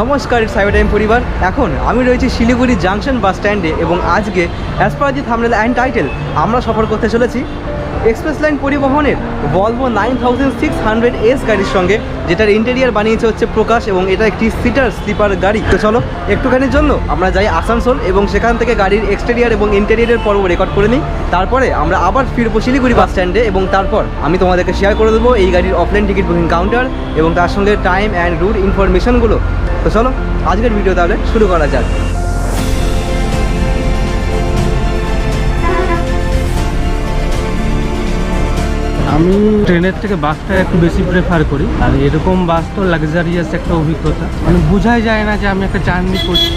নমস্কার cyber time পরিবার। এখন আমি রয়েছি শিলিগুড়ি জাংশন বাস স্ট্যান্ডে এবং আজকে as per the and title আমরা সফর করতে চলেছি। এক্সপ্রেস লাইন পরিবহনের Volvo nine thousand six hundred S গাড়ির সঙ্গে, যেটার ইন্টেরিয়ার বানিয়েছে হচ্ছে প্রকাশ এবং এটা একটি সিটার স্লিপার গাড়ি। তো চলো, একটুখানির জন্য আমরা যাই আসানসোল এবং সেখান থেকে গাড়ির এক্সটেরিয়ার এবং ইন্টেরিয়ারের পর্ব রেকর্ড করে নিই। তারপরে আমরা আবার ফিরবো শিলিগুড়ি বাস স্ট্যান্ডে এবং তারপর আমি তোমাদেরকে শেয়ার করে দেবো এই গাড়ির অফলাইন টিকিট বুকিং কাউন্টার এবং তার সঙ্গে টাইম অ্যান্ড রুট ইনফরমেশনগুলো তো চলো, আজকের ভিডিও তাহলে শুরু করা যাক। আমি ট্রেনের থেকে বাসটা একটু বেশি প্রেফার করি। আর এরকম বাস তো লাক্সারিয়াস একটা অভিজ্ঞতা। মানে বোঝাই যায় না যে আমি একটা জার্নি করছি।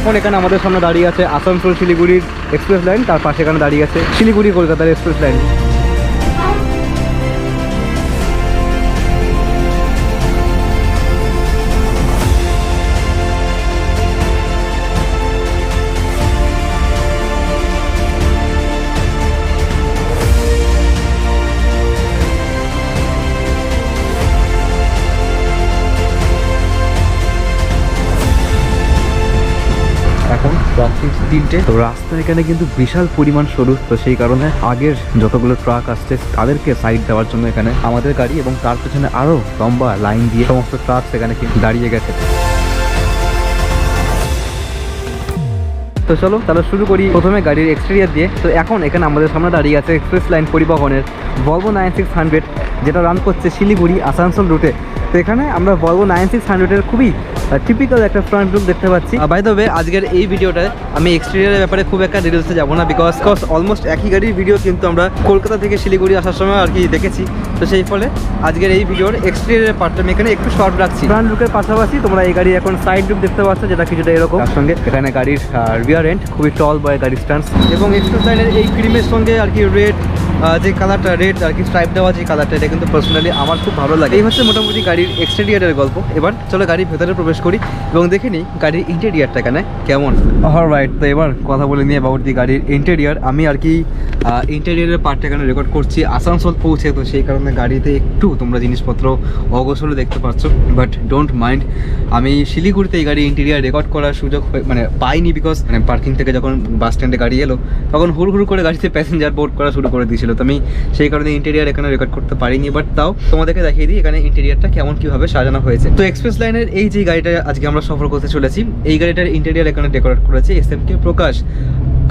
এখন এখানে আমাদের সামনে দাঁড়িয়ে আছে আসানসোল শিলিগুড়ির এক্সপ্রেস লাইন তার পাশে এখানে দাঁড়িয়ে আছে শিলিগুড়ি কলকাতার এক্সপ্রেস লাইন তিনটে তো রাস্তা এখানে কিন্তু বিশাল পরিমাণ সরু, তো সেই কারণে আগের যতগুলো ট্রাক আসছে, তাদেরকে সাইড দেওয়ার জন্য এখানে আমাদের গাড়ি এবং তার পেছনে আরও লম্বা লাইন দিয়ে সমস্ত ট্রাক সেখানে কিন্তু দাঁড়িয়ে গেছে। তো চলো, তাহলে শুরু করি প্রথমে গাড়ির এক্সটেরিয়ার দিয়ে। তো এখন এখানে আমাদের সামনে দাঁড়িয়ে আছে এক্সপ্রেস লাইন পরিবহনের ভলভো নাইন সিক্স হান্ড্রেড যেটা রান করছে শিলিগুড়ি, আসানসোল রুটে তো এখানে আমরা ভলভো নাইন সিক্স হান্ড্রেডের খুবই টিপিক্যাল একটা ফ্রন্ট লুক দেখতে পাচ্ছি। বাই দ্য ওয়ে আজকের এই ভিডিওটায় আমি এক্সটেরিয়ারের ব্যাপারে খুব একটা ডিটেলসে যাব না বিকজ কজ অলমোস্ট একই গাড়ির ভিডিও কিন্তু আমরা কলকাতা থেকে শিলিগুড়ি আসার সময় আর কি দেখেছি। তো সেই ফলে আজকের এই ভিডিওর এক্সটেরিয়ারের পার্টটা আমি এখানে একটু শর্ট রাখছি। ফ্রন্ট লুকের পাশাপাশি তোমরা এই গাড়ি এখন সাইড লুক দেখতে পাচ্ছ যেটা কিছুটা এরকম। তার সঙ্গে এখানে গাড়ির রিয়ার এন্ড খুবই টল বয় গাড়ির স্ট্যান্ডস এবং এক্সপ্রেস লাইনের এই ক্রিমের সঙ্গে আর কি রেড যে কালারটা রেড আর কি স্ট্রাইপ দেওয়া যে কালারটা এটা কিন্তু পার্সোনালি আমার খুব ভালো লাগে। এই হচ্ছে মোটামুটি গাড়ির এক্সটেরিয়ারের গল্প। এবার চলো গাড়ির ভেতরে প্রবেশ করি এবং দেখে নিই গাড়ির ইন্টেরিয়ারটা কেন, কেমন? হর রাইট তো এবার কথা বলে নিয়ে অ্যাবাউট দি গাড়ির ইন্টেরিয়ার আমি আর কি ইন্টেরিয়ারের পার্টটা এখানে রেকর্ড করছি? আসানসোল পৌঁছে, তো সেই কারণে গাড়িতে একটু তোমরা জিনিসপত্র অগোছলো দেখতে পাচ্ছ বাট ডোন্ট মাইন্ড আমি শিলিগুড়িতে এই গাড়ি ইন্টেরিয়ার রেকর্ড করার সুযোগ মানে পাইনি বিকজ মানে পার্কিং থেকে যখন বাস স্ট্যান্ডে গাড়ি এলো, তখন হুড় হুড় করে গাড়িতে প্যাসেঞ্জার বোর্ড করা শুরু করে দিয়েছিল। তো আমি সেই কারণে ইন্টেরিয়ার এখানে রেকর্ড করতে পারিনি বাট তাও তোমাদেরকে দেখিয়ে দিই এখানে ইন্টেরিয়ারটা কেমন, কীভাবে সাজানো হয়েছে। তো এক্সপ্রেস লাইনের এই যে গাড়িটা আজকে আমরা সফর করতে চলেছি, এই গাড়িটার ইন্টেরিয়ার এখানে ডেকোরেট করেছে এস এম কে প্রকাশ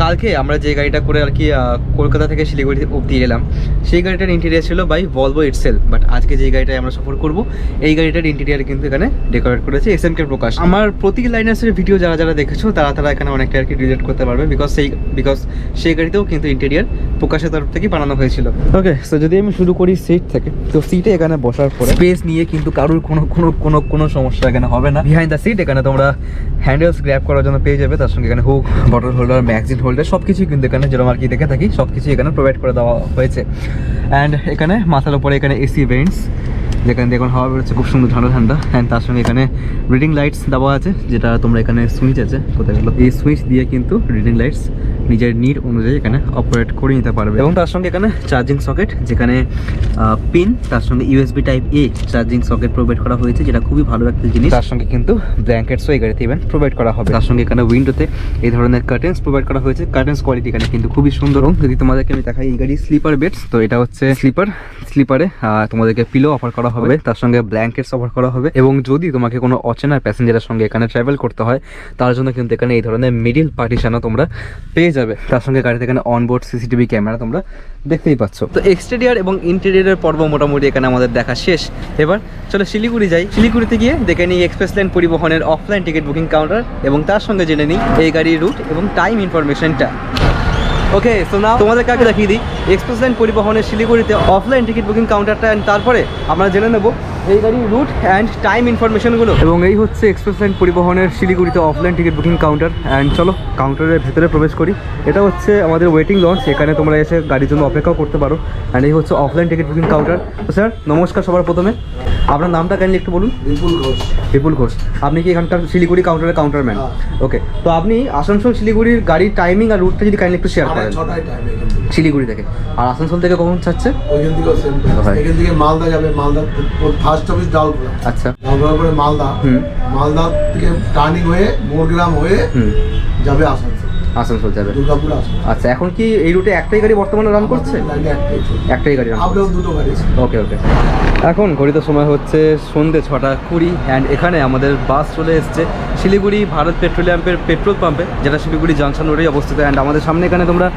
কালকে আমরা যে গাড়িটা করে আর কি কলকাতা থেকে শিলিগুড়ি অবধি এলাম সেই গাড়িটার ইন্টেরিয়ার ছিল বাই ভলভো ইটসেল বাট আজকে যে গাড়িটায় আমরা সফর করব এই গাড়িটার ইন্টেরিয়ার কিন্তু এখানে ডেকোরেট করেছে এস এম কে প্রকাশ। আমার প্রতি লাইনার্সের ভিডিও যারা যারা দেখেছ তারা তারা এখানে অনেকটা আর কি রিলেট করতে পারবে বিকজ সেই বিকজ সেই গাড়িতেও কিন্তু ইন্টেরিয়ার প্রকাশের তরফ থেকে বানানো হয়েছিল। ওকে সো যদি আমি শুরু করি সিট থেকে তো সিটে এখানে বসার পরে স্পেস নিয়ে কিন্তু কারোর কোনো কোনো কোনো কোনো সমস্যা এখানে হবে না। বিহাইন্ড দ্য সিট এখানে তোমরা হ্যান্ডেলস গ্র্যাপ করার জন্য পেয়ে যাবে তার সঙ্গে এখানে hook bottle holder magazine holder সব কিছুই কিন্তু এখানে যেরকম আর কি দেখে থাকি সব কিছুই এখানে প্রোভাইড করে দেওয়া হয়েছে। অ্যান্ড এখানে মাথার উপরে এখানে এসি ভেন্টস যেখানে দেখুন হাওয়া বেরোচ্ছে, খুব সুন্দর ঠান্ডা ঠান্ডা অ্যান্ড তার সঙ্গে এখানে রিডিং লাইটস দেওয়া আছে, যেটা তোমরা এখানে সুইচ আছে। কোথায় গেলো? এই সুইচ দিয়ে কিন্তু রিডিং লাইটস নিজের নিড অনুযায়ী এখানে অপারেট করে নিতে পারবে। এবং তার সঙ্গে এখানে চার্জিং সকেট যেখানে পিন তার সঙ্গে USB type A charging socket provide করা হয়েছে, যেটা খুবই ভালো একটা জিনিস। তার সঙ্গে কিন্তু ব্ল্যাঙ্কেটসও এই গাড়িতে ইভেন প্রোভাইড করা হবে। তার সঙ্গে এখানে উইন্ডোতে এই ধরনের কার্টেন্স প্রোভাইড করা হয়েছে। কার্টেন্স কোয়ালিটি এখানে কিন্তু খুবই সুন্দর। এবং যদি তোমাদেরকে আমি দেখাই, এই গাড়ি স্লিপার বেডস তো এটা হচ্ছে স্লিপার স্লিপারে তোমাদেরকে পিলো অফার করা হবে তার সঙ্গে ব্ল্যাঙ্কেটস অফার করা হবে এবং যদি তোমাকে কোনো অচেনা প্যাসেঞ্জারের সঙ্গে এখানে ট্রাভেল করতে হয় তার জন্য কিন্তু এখানে এই ধরনের মিডিল পার্টিশনও তোমরা পেয়ে যাবে। তার সঙ্গে গাড়িতে এখানে অনবোর্ড সিসিটিভি ক্যামেরা তোমরা দেখতেই পাচ্ছ। তো এক্সটেরিয়ার এবং ইন্টেরিয়ারের পর্ব মোটামুটি এখানে আমাদের দেখা শেষ। এবার চলো শিলিগুড়ি যাই। শিলিগুড়িতে গিয়ে দেখে নিই এক্সপ্রেস লাইন পরিবহনের অফলাইন টিকিট বুকিং কাউন্টার এবং তার সঙ্গে জেনে নিই এই গাড়ির রুট এবং টাইম ইনফরমেশনটা ওকে সো নাও তোমাদের কাকে দেখিয়ে দিই। এক্সপ্রেস লাইন পরিবহনের শিলিগুড়িতে অফলাইন টিকিট বুকিং কাউন্টারটা তারপরে আমরা জেনে নেব এই গাড়ির রুট অ্যান্ড টাইম ইনফরমেশনগুলো এবং এই হচ্ছে এক্সপ্রেস লাইন পরিবহনের শিলিগুড়িতে offline ticket booking counter and চলো কাউন্টারের ভেতরে প্রবেশ করি। এটা হচ্ছে আমাদের ওয়েটিং লঞ্চ এখানে তোমরা এসে গাড়ির জন্য অপেক্ষাও করতে পারো। অ্যান্ড এই হচ্ছে অফলাইন টিকিট বুকিং কাউন্টার তো স্যার নমস্কার সবার প্রথমে। আপনার নামটা কাইন্ডলি একটু বলুন। বিপুল ঘোষ। বিপুল ঘোষ। আপনি কি এখানকার শিলিগুড়ি কাউন্টারের কাউন্টারম্যান। ওকে তো আপনি আসানসোল শিলিগুড়ির গাড়ির টাইমিং আর রুটটা যদি কাইন্ডলি একটু শেয়ার করেন। ছটায় টাইম শিলিগুড়ি থেকে। আর আসানসোল থেকে কখন ছাড়ছে? ওইখান থেকে সেম এখান থেকে মালদা যাবে মালদা ফার্স্ট অফিস ডালপুরা আচ্ছা। ডালপুরার পরে মালদা। মালদা থেকে টার্নিং হয়ে মোরগ্রাম হয়ে যাবে আসানসোল। আসানসোল যাবে। আচ্ছা এখন কি এই রুটে একটাই গাড়ি বর্তমানে রান করছে? একটাই গাড়ি দুটো গাড়ি। ওকে ওকে এখন ঘড়িতে সময় হচ্ছে সন্ধ্যে ছটা কুড়ি অ্যান্ড এখানে আমাদের বাস চলে এসছে শিলিগুড়ি ভারত পেট্রোলিয়ামের পেট্রোল পাম্পে যেটা শিলিগুড়ি জাংশন রোডেই অবস্থিত। অ্যান্ড আমাদের সামনে এখানে তোমরা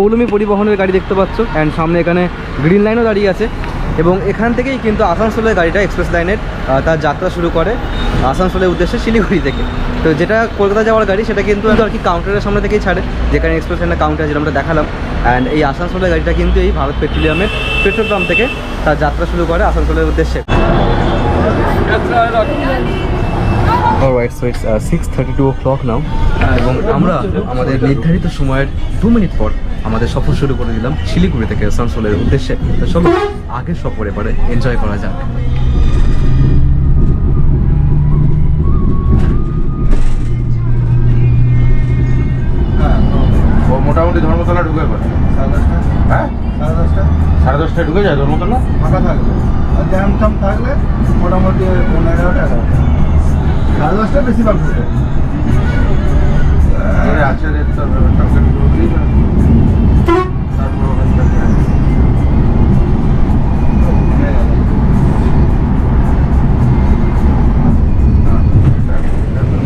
পৌলমী পরিবহনের গাড়ি দেখতে পাচ্ছ। অ্যান্ড সামনে এখানে গ্রিন লাইনও দাঁড়িয়ে আছে। এবং এখান থেকেই কিন্তু আসানসোলের গাড়িটা এক্সপ্রেস লাইনের তার যাত্রা শুরু করে আসানসোলের উদ্দেশ্যে শিলিগুড়ি থেকে। তো যেটা কলকাতা যাওয়ার গাড়ি সেটা কিন্তু আর কি কাউন্টারের সামনে থেকেই ছাড়ে। যেখানে এক্সপ্রেস লাইনের কাউন্টার যেটা আমরা দেখালাম। অ্যান্ড এই আসানসোলের গাড়িটা কিন্তু এই ভারত পেট্রোলিয়ামের পেট্রোল পাম্প থেকে তার যাত্রা শুরু করে আসানসোলের উদ্দেশ্যে। Alright, so it's uh, 6:32 o'clock now. এবং আমরা আমাদের নির্ধারিত সময়ের দু মিনিট পর আমাদের সফর শুরু করে দিলাম শিলিগুড়ি থেকে আসানসোলের উদ্দেশ্যে। তো চলো আগের সফর এবারে এনজয় করা যাক। ও মোটামুটি ধর্মতলা ঢুকে পড়ে সাড়ে দশটা হ্যাঁ? সাড়ে দশটা সাড়ে দশটায় ঢুকে যায় ধর্মতলা? ফাঁকা থাকবে। আর জ্যাম ট্যাম থাকলে মোটামুটি পনেরো এগারোটা এগারোটা। সাড়ে দশটা বেশিরভাগ ঢুকে কালকে ঢুকলেই না। তারপর ওখান থেকে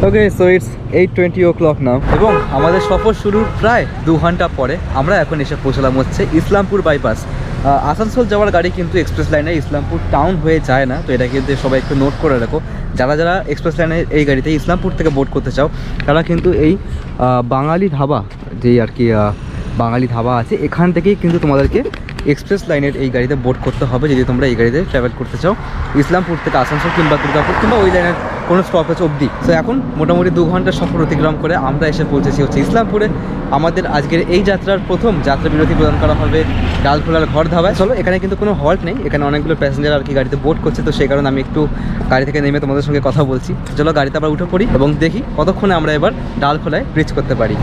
okay so it's eight twenty o'clock now এবং আমাদের সফর শুরুর প্রায় দু ঘণ্টা পরে আমরা এখন এসে পৌঁছলাম হচ্ছে ইসলামপুর বাইপাস আসানসোল যাওয়ার গাড়ি কিন্তু এক্সপ্রেস লাইনে ইসলামপুর টাউন হয়ে যায় না, তো এটা কিন্তু সবাই একটু নোট করে রাখো। যারা যারা এক্সপ্রেস লাইনে এই গাড়িতে ইসলামপুর থেকে বোর্ড করতে চাও, তারা কিন্তু এই বাঙালি ধাবা, যেই আর কি বাঙালি ধাবা আছে, এখান থেকেই কিন্তু তোমাদেরকে এক্সপ্রেস লাইনের এই গাড়িতে বোর্ড করতে হবে যদি তোমরা এই গাড়িতে ট্রাভেল করতে চাও। ইসলামপুর থেকে আসানসোল কিংবা দুর্গাপুর কিংবা ওই লাইনের কোনো স্টপেজ অবধি। তো এখন মোটামুটি দু ঘণ্টা সফর অতিক্রম করে আমরা এসে পৌঁছেছি হচ্ছে ইসলামপুরে। আমাদের আজকের এই যাত্রার প্রথম যাত্রা বিরতি প্রদান করা হবে ডালখোলার ঘর ধাবায়। চলো, এখানে কিন্তু কোনো হল্ট নেই। এখানে অনেকগুলো প্যাসেঞ্জার আর কি গাড়িতে বোর্ড করছে। তো সেই কারণে আমি একটু গাড়ি থেকে নেমে তোমাদের সঙ্গে কথা বলছি। চলো, গাড়িতে আবার উঠে পড়ি এবং দেখি কতক্ষণে আমরা এবার ডালখোলায় রিচ করতে পারি।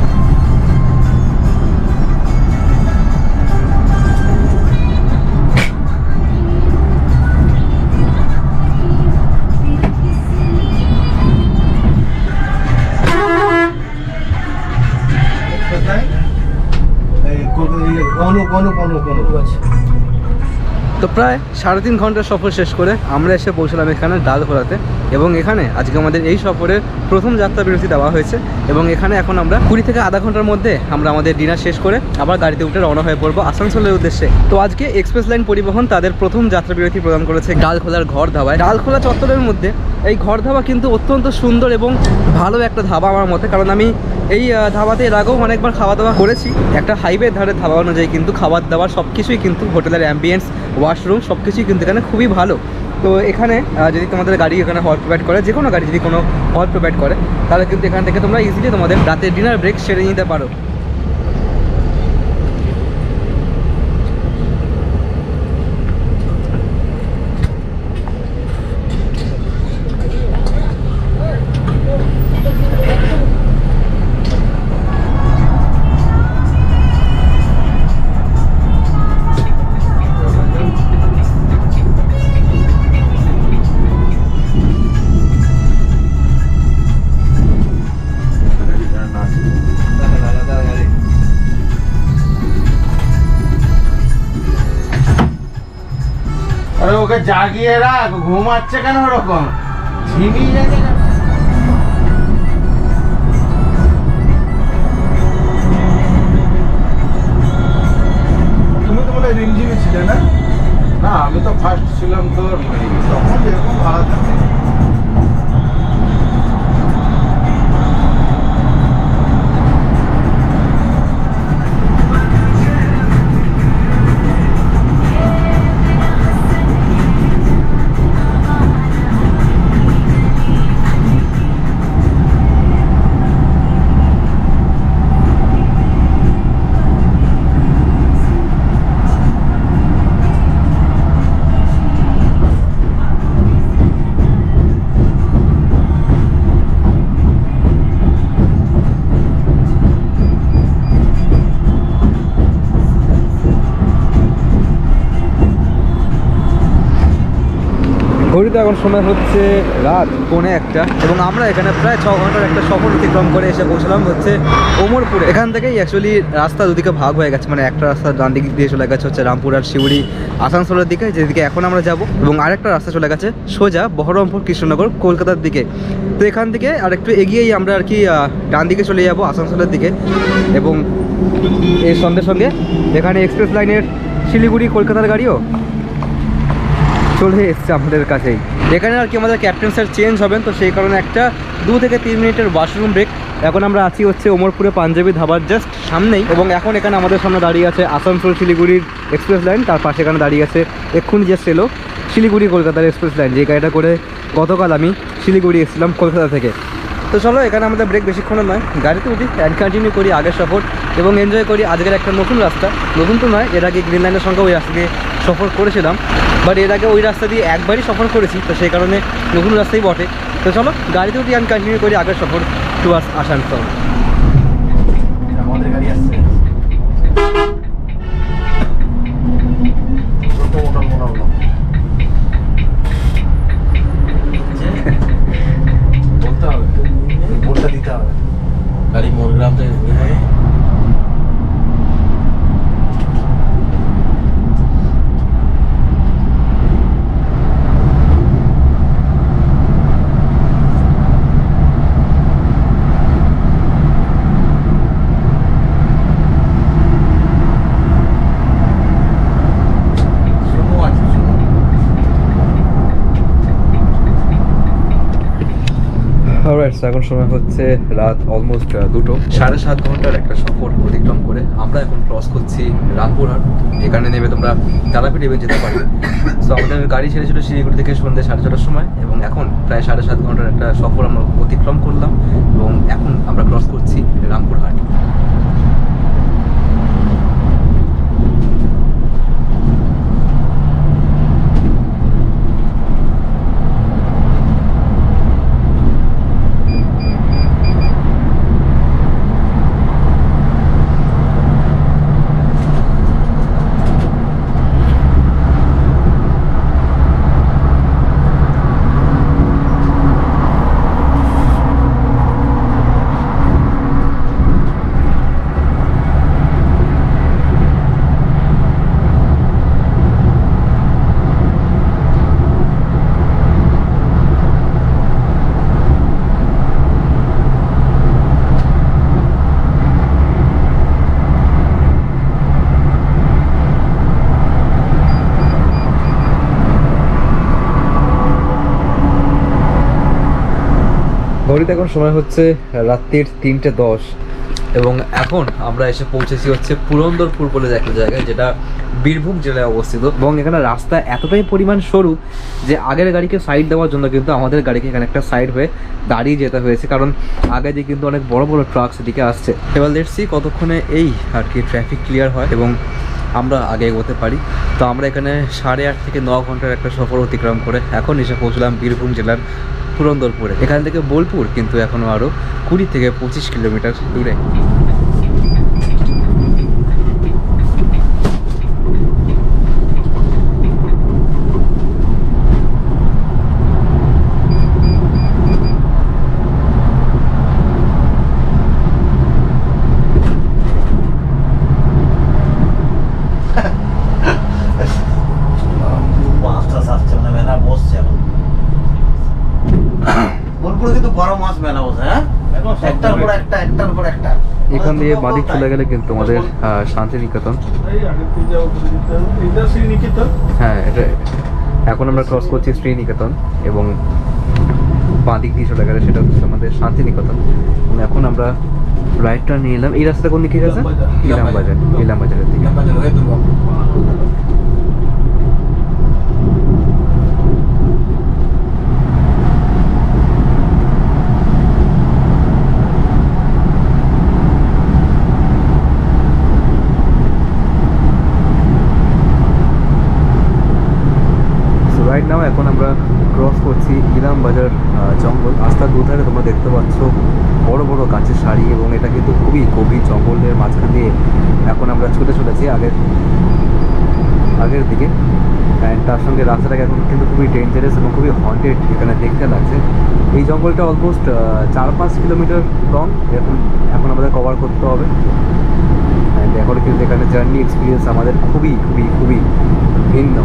তো প্রায় সাড়ে তিন ঘণ্টার সফর শেষ করে আমরা এসে পৌঁছলাম এখানে ডালখোলাতে এবং এখানে আজকে আমাদের এই সফরের প্রথম যাত্রা বিরতি দেওয়া হয়েছে এবং এখানে এখন আমরা কুড়ি থেকে আধা ঘণ্টার মধ্যে আমরা আমাদের ডিনার শেষ করে আবার গাড়িতে উঠে রওনা হয়ে পড়ব আসানসোলের উদ্দেশ্যে। তো আজকে এক্সপ্রেস লাইন পরিবহন তাদের প্রথম যাত্রা বিরতি প্রদান করেছে ডালখোলার ঘর ধাবায় ডালখোলা চত্বরের মধ্যে এই ঘর ধাবা কিন্তু অত্যন্ত সুন্দর এবং ভালো একটা ধাবা আমার মতে, কারণ আমি এই ধাবাতে এর আগেও অনেকবার খাওয়া দাওয়া করেছি। একটা হাইওয়ে ধারে ধাবা অনুযায়ী কিন্তু খাবার দাবার সব কিছুই কিন্তু হোটেলের অ্যাম্বিয়েন্স ওয়াশরুম সব কিছুই কিন্তু এখানে খুবই ভালো। তো এখানে যদি তোমাদের গাড়ি এখানে হল প্রোভাইড করে যে কোনো গাড়ি যদি কোনো হল প্রোভাইড করে, তাহলে কিন্তু এখান থেকে তোমরা ইজিলি তোমাদের রাতের ডিনার ব্রেক সেরে নিতে পারো। ওকে জাগিয়ে রাখ ঘুমাচ্ছে কেন ওরকম ঝিমিয়ে? তুমি তো বলে রিমঝিমি ছিলে না ঘড়িতে এখন সময় হচ্ছে রাত পৌনে একটা এবং আমরা এখানে প্রায় ছ ঘণ্টার একটা সফর অতিক্রম করে এসে পৌঁছলাম হচ্ছে ওমরপুরে। এখান থেকেই অ্যাকচুয়ালি রাস্তা দুদিকে ভাগ হয়ে গেছে মানে একটা রাস্তা ডান দিক দিয়ে চলে গেছে হচ্ছে রামপুর আর শিউড়ি আসানসোলের দিকে, যেদিকে এখন আমরা যাব, এবং আরেকটা রাস্তা চলে গেছে সোজা বহরমপুর কৃষ্ণনগর কলকাতার দিকে। তো এখান থেকে আর একটু এগিয়েই আমরা আর কি ডান দিকে চলে যাব আসানসোলের দিকে এবং এর সঙ্গে সঙ্গে এখানে এক্সপ্রেস লাইনের শিলিগুড়ি কলকাতার গাড়িও। চলে এসছে আমাদের কাছেই। এখানে আর কি আমাদের ক্যাপ্টেন স্যার চেঞ্জ হবেন তো সেই কারণে একটা দু থেকে তিন মিনিটের ওয়াশরুম ব্রেক এখন আমরা আছি হচ্ছে ওমরপুরে পাঞ্জাবি ধাবার জাস্ট সামনেই, এবং এখন এখানে আমাদের সামনে দাঁড়িয়ে আছে আসানসোল শিলিগুড়ির এক্সপ্রেস লাইন তার পাশে এখানে দাঁড়িয়ে আছে এক্ষুনি জাস্ট এলো শিলিগুড়ি কলকাতার এক্সপ্রেস লাইন যে গাড়িটা করে গতকাল আমি শিলিগুড়ি এসেছিলাম কলকাতা থেকে। তো চলো, এখানে আমাদের ব্রেক বেশিক্ষণের নয়, গাড়িতে উঠি অ্যান্ড কন্টিনিউ করি আগের সফর এবং এনজয় করি আজকের একটা নতুন রাস্তা। নতুন তো নয়, এর আগে গ্রিন লাইনের সঙ্গে ওই দিয়ে সফর করেছিলাম। বাট এর আগে ওই রাস্তা দিয়ে একবারই সফর করেছি, তো সেই কারণে নতুন রাস্তাই বটে। তো চলো গাড়িতে উঠি আমি কন্টিনিউ করি আগের সফর টু আস আসানসোল। আমাদের গাড়ি আসছে বলতে হবে ভোটটা দিতে হবে গাড়ি মোরগ্রাম থেকে শুনো আছে শুনো অলরাইট এখন সময় হচ্ছে রাত অলমোস্ট দুটো। সাড়ে সাত ঘণ্টার একটা সফর অতিক্রম করে আমরা এখন ক্রস করছি রামপুরহাট। এখানে নেমে তোমরা তারাপীঠ ইভেন্ট যেতে পারবে। সো আমাদের গাড়ি ছেড়েছিল শিলিগুড়ি থেকে সন্ধ্যে সাড়ে ছটার সময় এবং এখন প্রায় সাড়ে সাত ঘণ্টার একটা সফর আমরা অতিক্রম করলাম এবং এখন আমরা ক্রস করছি রামপুরহাট। ঘড়িতে এখন সময় হচ্ছে রাত্রির তিনটে দশ। এবং এখন আমরা এসে পৌঁছেছি হচ্ছে পুরন্দরপুর বলে একটা জায়গায়, যেটা বীরভূম জেলায় অবস্থিত। এবং এখানে রাস্তা এতটাই পরিমাণ সরু যে আগের গাড়িকে সাইড দেওয়ার জন্য কিন্তু আমাদের গাড়িকে এখানে একটা সাইড হয়ে দাঁড়িয়ে যেতে হয়েছে। কারণ আগে দিয়ে কিন্তু অনেক বড় বড় ট্রাকস এদিকে আসছে। এবার দেখছি কতক্ষণে এই আর কি ট্রাফিক ক্লিয়ার হয় এবং আমরা আগে এগোতে পারি। তো আমরা এখানে সাড়ে আট থেকে ন ঘণ্টার একটা সফর অতিক্রম করে এখন এসে পৌঁছলাম বীরভূম জেলার পুরন্দরপুরে। এখান থেকে বোলপুর কিন্তু এখনও আরও কুড়ি থেকে পঁচিশ কিলোমিটার দূরে মাছটা আসছে মানে মেলা বসছে এখন বোলপুরে কিন্তু বারো মাস মেলা বসে হ্যাঁ একটার পর একটা একটার পর একটা এখান দিয়ে বাদিক চলে গেলে কিন্তু আমাদের শান্তিনিকেতন। হ্যাঁ এটা এখন আমরা ক্রস করছি শ্রীনিকেতন এবং বাঁদিক দিয়ে চলে গেলে সেটা হচ্ছে আমাদের শান্তিনিকেতন। এখন আমরা রাইটটা নিয়ে এলাম। এই রাস্তাটা কোন দিকে গেছে? ইলাম বাজার ইলাম বাজারের দিকে সো রাইট নাও এখন আমরা ক্রস করছি ইলাম বাজার জঙ্গল। রাস্তার দুধারে তোমরা দেখতে পাচ্ছ বড় বড় গাছের সারি এবং এটা কিন্তু খুবই গভীর জঙ্গলের মাঝখান দিয়ে এখন আমরা ছুটে চলেছি আগের আগের দিকে। অ্যান্ড তার সঙ্গে রাস্তাটাকে এখন কিন্তু খুবই ডেঞ্জারাস এবং খুবই হন্টেড এখানে দেখতে লাগছে। এই জঙ্গলটা অলমোস্ট চার পাঁচ কিলোমিটার লং এখন এখন আমাদের কভার করতে হবে। অ্যান্ড এখন কিন্তু এখানে জার্নি এক্সপিরিয়েন্স আমাদের খুবই খুবই খুবই ভিন্ন।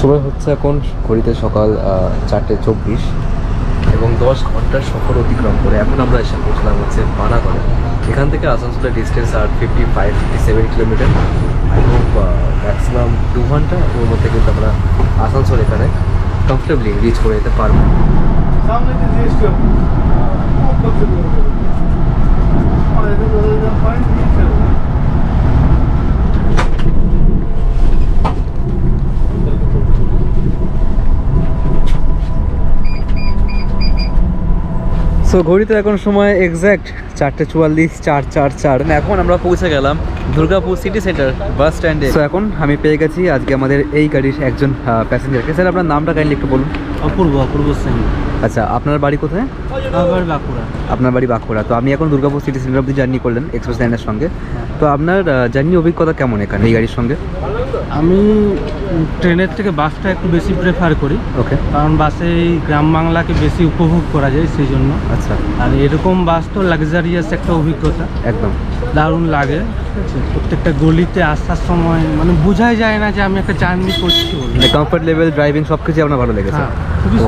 সময় হচ্ছে এখন ঘড়িতে সকাল চারটে চব্বিশ এবং দশ ঘণ্টার সফর অতিক্রম করে এখন আমরা এসে পৌঁছলাম হচ্ছে পানাগড়ে এখান থেকে আসানসোলের ডিস্টেন্স আর fifty five fifty seven kilometre hope maximum দু ঘণ্টা ওর মধ্যে কিন্তু আমরা আসানসোল এখানে কমফর্টেবলি রিচ করে যেতে পারব। সামনে সো ঘড়িতে এখন সময় এক্স্যাক্ট চারটে চুয়াল্লিশ চার চার চার। এখন আমরা পৌঁছে গেলাম দুর্গাপুর সিটি সেন্টার বাস স্ট্যান্ডে তো এখন আমি পেয়ে গেছি আজকে আমাদের এই গাড়ির একজন প্যাসেঞ্জারকে স্যার আপনার নামটা কাইন্ডলি একটু বলুন। অপূর্ব অপূর্ব সিং আচ্ছা আপনার বাড়ি কোথায়? আবার বাঁকুড়া। আপনার বাড়ি বাঁকুড়া। তো আপনি এখন দুর্গাপুর সিটি সেন্টার অব্দি জার্নি করলেন এক্সপ্রেস লাইনের সঙ্গে। তো আপনার জার্নি অভিজ্ঞতা কেমন এখানে এই গাড়ির সঙ্গে? আমি ট্রেনের থেকে বাসটা একটু বেশি প্রেফার করি। ওকে কারণ বাসে এই গ্রাম বাংলাকে বেশি উপভোগ করা যায় সেই জন্য। আচ্ছা। আর এরকম বাস তো লাক্সারিয়াস একটা অভিজ্ঞতা। একদম। দারুণ লাগে। প্রত্যেকটা গলিতে আসার সময় মানে বোঝাই যায় না যে আমি একটা জার্নি করছি মানে কমফর্ট লেভেল ড্রাইভিং সব কিছু আপনার ভালো লেগেছে। হ্যাঁ খুবই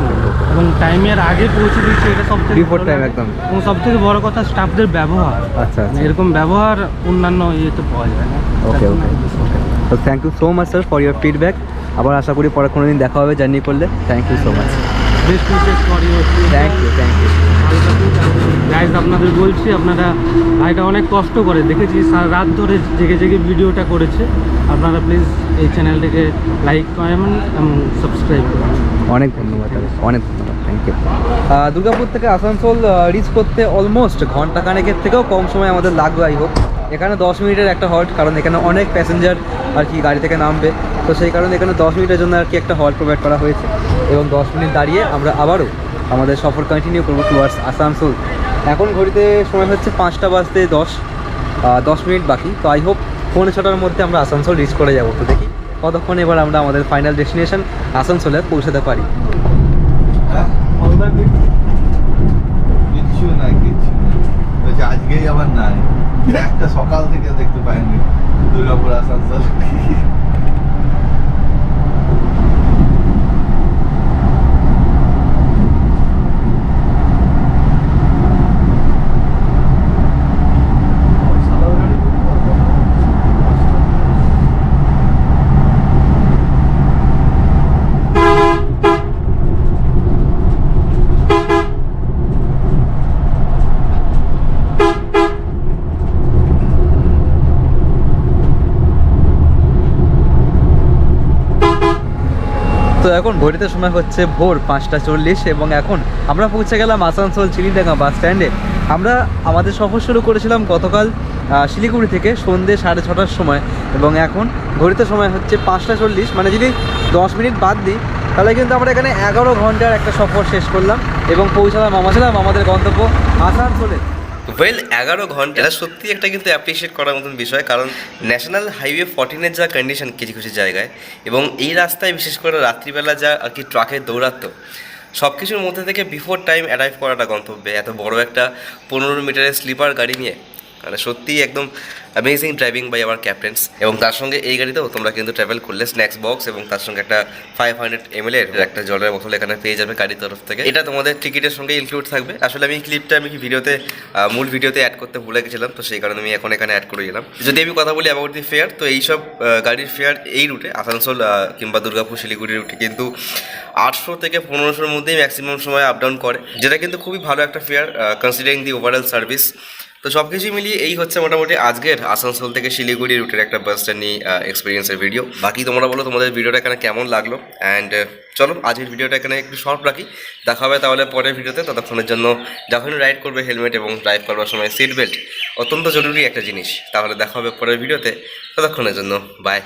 এবং টাইমের আগে পৌঁছে দিচ্ছে এটা সব থেকে Before টাইম একদম। এবং সব থেকে বড় কথা স্টাফদের ব্যবহার। আচ্ছা মানে আচ্ছা এরকম ব্যবহার অন্যান্য ইয়েতে পাওয়া যায় না। ওকে ওকে তো thank you so much sir for your feedback আবার আশা করি পরে কোনো দিন দেখা হবে জার্নি করলে। Thank you so much best wishes for your thank you thank you guys আপনাদের বলছি, আপনারা ভাইটা অনেক কষ্ট করে। দেখেছি রাত ধরে জেগে জেগে ভিডিওটা করেছে। আপনারা প্লিজ এই চ্যানেলটাকে লাইক করেন এবং সাবস্ক্রাইব করুন। অনেক ধন্যবাদ অনেক ধন্যবাদ থ্যাংক ইউ দুর্গাপুর থেকে আসানসোল রিচ করতে অলমোস্ট ঘণ্টা কানেকের থেকেও কম সময় আমাদের লাগবে আই হোক এখানে দশ মিনিটের একটা হল্ট কারণ এখানে অনেক প্যাসেঞ্জার আর কি গাড়ি থেকে নামবে। তো সেই কারণে এখানে দশ মিনিটের জন্য আর কি একটা হল্ট প্রোভাইড করা হয়েছে। এবং দশ মিনিট দাঁড়িয়ে আমরা আবারও আমাদের সফর কন্টিনিউ করব টুয়ার্ডস আসানসোল। এখন ঘড়িতে সময় হচ্ছে পাঁচটা বাজতে দশ দশ মিনিট বাকি। তো আই হোপ পৌনে ছটার মধ্যে আমরা আসানসোল রিচ করে যাব। তো দেখি কতক্ষণ এবার আমরা আমাদের ফাইনাল ডেস্টিনেশন আসানসোলে পৌঁছাতে পারি। আজকেই আবার নাই। একটা সকাল থেকে দেখতে পাইনি দুর্গাপুর আসানসোল। এখন ঘড়িতে সময় হচ্ছে ভোর পাঁচটা চল্লিশ এবং এখন আমরা পৌঁছে গেলাম আসানসোল চিলিডাঙ্গা বাস স্ট্যান্ডে। আমরা আমাদের সফর শুরু করেছিলাম গতকাল শিলিগুড়ি থেকে সন্ধ্যে সাড়ে ছটার সময় এবং এখন ঘড়িতে সময় হচ্ছে পাঁচটা চল্লিশ। মানে যদি দশ মিনিট বাদ দিই, তাহলে কিন্তু আমরা এখানে এগারো ঘণ্টার একটা সফর শেষ করলাম এবং পৌঁছালাম আমাছিলাম আমাদের গন্তব্য আসানসোলে। ওয়েল এগারো ঘণ্টা। এটা সত্যি একটা কিন্তু অ্যাপ্রিসিয়েট করার মতন বিষয়, কারণ ন্যাশনাল হাইওয়ে ফর্টিনের যা কন্ডিশন কিছু কিছু জায়গায়, এবং এই রাস্তায় বিশেষ করে রাত্রিবেলা যা আর কি ট্রাকে দৌরাত্ম সব কিছুর মধ্যে থেকে বিফোর টাইম অ্যারাইভ করাটা গন্তব্যে। এত বড় একটা পনেরো মিটারের স্লিপার গাড়ি নিয়ে মানে সত্যিই একদম অ্যামেজিং ড্রাইভিং বাই আমার ক্যাপ্টেন্স এবং তার সঙ্গে এই গাড়িতেও তোমরা কিন্তু ট্রাভেল করলে স্ন্যাক্স বক্স এবং তার সঙ্গে একটা ফাইভ হান্ড্রেড এম এর একটা জলের বোতল এখানে পেয়ে যাবে গাড়ির তরফ থেকে। এটা তোমাদের টিকিটের সঙ্গে ইনক্লুড থাকবে। আসলে আমি ক্লিপটা আমি ভিডিওতে মূল ভিডিওতে অ্যাড করতে ভুলে গেছিলাম, তো সেই কারণে আমি এখন এখানে অ্যাড করে দিলাম। যদি আমি কথা বলি অ্যাবাউট দি ফেয়ার তো এইসব গাড়ির ফেয়ার এই রুটে আসানসোল কিংবা দুর্গাপুর শিলিগুড়ি রুটে কিন্তু আটশো থেকে পনেরোশোর মধ্যেই ম্যাক্সিমাম সময় আপ ডাউন করে, যেটা কিন্তু খুবই ভালো একটা fair considering the overall service তো সব কিছু মিলিয়ে এই হচ্ছে মোটামুটি আজকের আসানসোল থেকে শিলিগুড়ি রুটের একটা বাস জার্নি এক্সপিরিয়েন্সের ভিডিও বাকি তোমরা বলো তোমাদের ভিডিওটা এখানে কেমন লাগল? অ্যান্ড চলো, আজকের ভিডিওটা এখানে একটু শর্ট রাখি। দেখা হবে তাহলে পরের ভিডিওতে ততক্ষণের জন্য যখনই রাইড করবে হেলমেট এবং ড্রাইভ করবার সময় সিট বেল্ট অত্যন্ত জরুরি একটা জিনিস। তাহলে দেখা হবে পরের ভিডিওতে ততক্ষণের জন্য বাই